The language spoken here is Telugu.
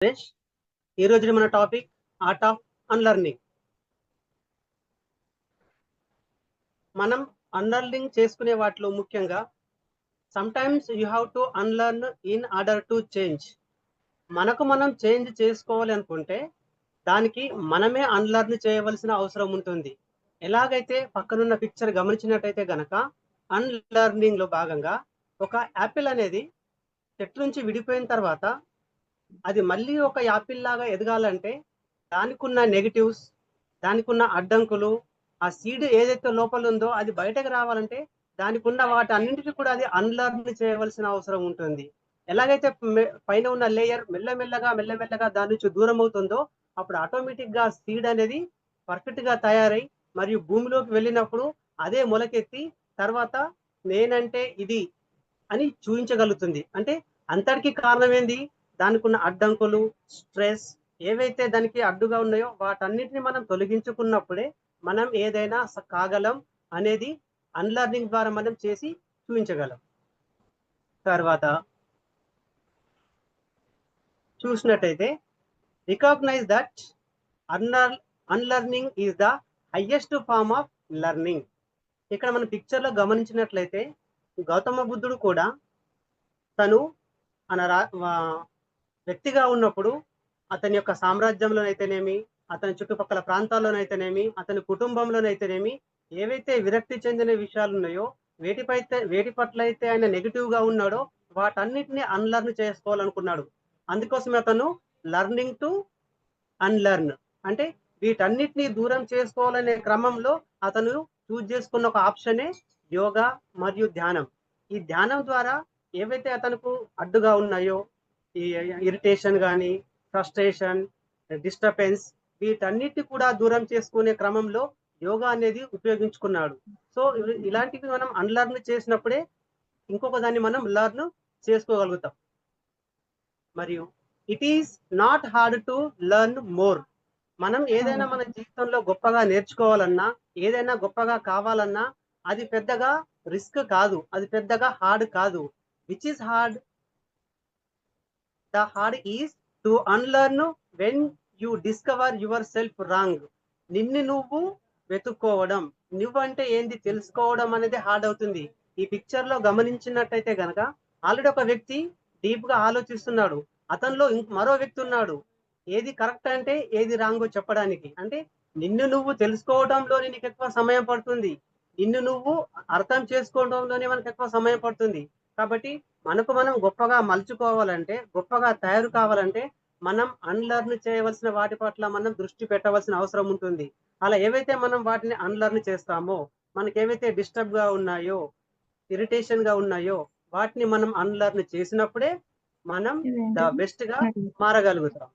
సురేష్ ఈ రోజు మన టాపిక్ ఆర్ట్ ఆఫ్ అన్లర్నింగ్ మనం అన్లర్నింగ్ చేసుకునే వాటిలో ముఖ్యంగా sometimes you have to unlearn in order to change మనకు మనం చేంజ్ చేసుకోవాలి అనుకుంటే దానికి మనమే అన్లర్న్ చేయవలసిన అవసరం ఉంటుంది. ఎలాగైతే పక్కనున్న పిక్చర్ గమనించినట్టయితే గనక అన్లర్నింగ్లో భాగంగా ఒక యాపిల్ అనేది చెట్టు నుంచి విడిపోయిన తర్వాత అది మళ్ళీ ఒక యాపిల్ లాగా ఎదగాలంటే దానికి ఉన్న నెగిటివ్స్ దానికి ఉన్న అడ్డంకులు ఆ సీడ్ ఏదైతే లోపల ఉందో అది బయటకు రావాలంటే దానికి ఉన్న వాటి అన్నింటినీ కూడా అది అన్లర్న్ చేయవలసిన అవసరం ఉంటుంది. ఎలాగైతే పైన ఉన్న లేయర్ మెల్లమెల్లగా మెల్లమెల్లగా దాని నుంచి దూరం అవుతుందో అప్పుడు ఆటోమేటిక్గా సీడ్ అనేది పర్ఫెక్ట్గా తయారై మరియు భూమిలోకి వెళ్ళినప్పుడు అదే మొలకెత్తి తర్వాత నేనంటే ఇది అని చూపించగలుగుతుంది అంటే అంతటికి కారణం ఏంది? దానికి ఉన్న అడ్డంకులు స్ట్రెస్ ఏవైతే దానికి అడ్డుగా ఉన్నాయో వాటన్నిటిని మనం తొలగించుకున్నప్పుడే మనం ఏదైనా కాగలం అనేది అన్లర్నింగ్ ద్వారా మనం చేసి చూపించగలం. తర్వాత చూసినట్టయితే recognise that unlearn unlearning is the highest form of learning. ఇక్కడ మనం పిక్చర్లో గమనించినట్లయితే గౌతమ బుద్ధుడు కూడా తను మన రా వా- వ్యక్తిగా ఉన్నప్పుడు అతని యొక్క సామ్రాజ్యంలోనైతేనేమి అతని చుట్టుపక్కల ప్రాంతాల్లోనైతేనేమి అతని కుటుంబంలోనైతేనేమి ఏవైతే విరక్తి చెందిన విషయాలు ఉన్నాయో వేటిపైతే వేటి పట్ల అయితే ఆయన నెగిటివ్గా ఉన్నాడో వాటన్నిటిని అన్లర్న్ చేసుకోవాలనుకున్నాడు. అందుకోసం అతను లర్నింగ్ టు అన్లర్న్. అంటే వీటన్నిటిని దూరం చేసుకోవాలనే క్రమంలో అతను చూజ్ చేసుకున్న ఒక ఆప్షనే యోగా మరియు ధ్యానం. ఈ ధ్యానం ద్వారా ఏవైతే అతనుకు అడ్డుగా ఉన్నాయో ఈ ఇరిటేషన్ కానీ ఫ్రస్ట్రేషన్ డిస్టర్బెన్స్ వీటన్నిటి కూడా దూరం చేసుకునే క్రమంలో యోగా అనేది ఉపయోగించుకున్నాడు. సో ఇలాంటివి మనం అన్లర్న్ చేసినప్పుడే ఇంకొక దాన్ని మనం లర్న్ చేసుకోగలుగుతాం. మరియు it is not hard to learn more మనం ఏదైనా మన జీవితంలో గొప్పగా నేర్చుకోవాలన్నా ఏదైనా గొప్పగా కావాలన్నా అది పెద్దగా రిస్క్ కాదు అది పెద్దగా హార్డ్ కాదు. Which is hard the hard is to unlearn when you discover yourself wrong నిన్ను నువ్వు వెతుక్కోవడం. నువ్వంటే ఏంది తెలుసుకోవడం అనేది హార్డ్ అవుతుంది. ఈ పిక్చర్లో గమనించినట్టయితే గనక ఆల్రెడీ ఒక వ్యక్తి డీప్గా ఆలోచిస్తున్నాడు. అతనిలో ఇంక మరో వ్యక్తి ఉన్నాడు. ఏది కరెక్ట్ అంటే ఏది రాంగో చెప్పడానికి. అంటే నిన్ను నువ్వు తెలుసుకోవడంలోనే నీకు ఎక్కువ సమయం పడుతుంది. నిన్ను నువ్వు అర్థం చేసుకోవడంలోనే మనకు ఎక్కువ సమయం పడుతుంది. కాబట్టి మనకు మనం గొప్పగా మలుచుకోవాలంటే గొప్పగా తయారు కావాలంటే మనం అన్లర్న్ చేయవలసిన వాటి పట్ల మనం దృష్టి పెట్టవలసిన అవసరం ఉంటుంది. అలా ఏవైతే మనం వాటిని అన్లర్న్ చేస్తామో మనకి ఏవైతే డిస్టర్బ్గా ఉన్నాయో ఇరిటేషన్గా ఉన్నాయో వాటిని మనం అన్లర్న్ చేసినప్పుడే మనం ద బెస్ట్గా మారగలుగుతాం.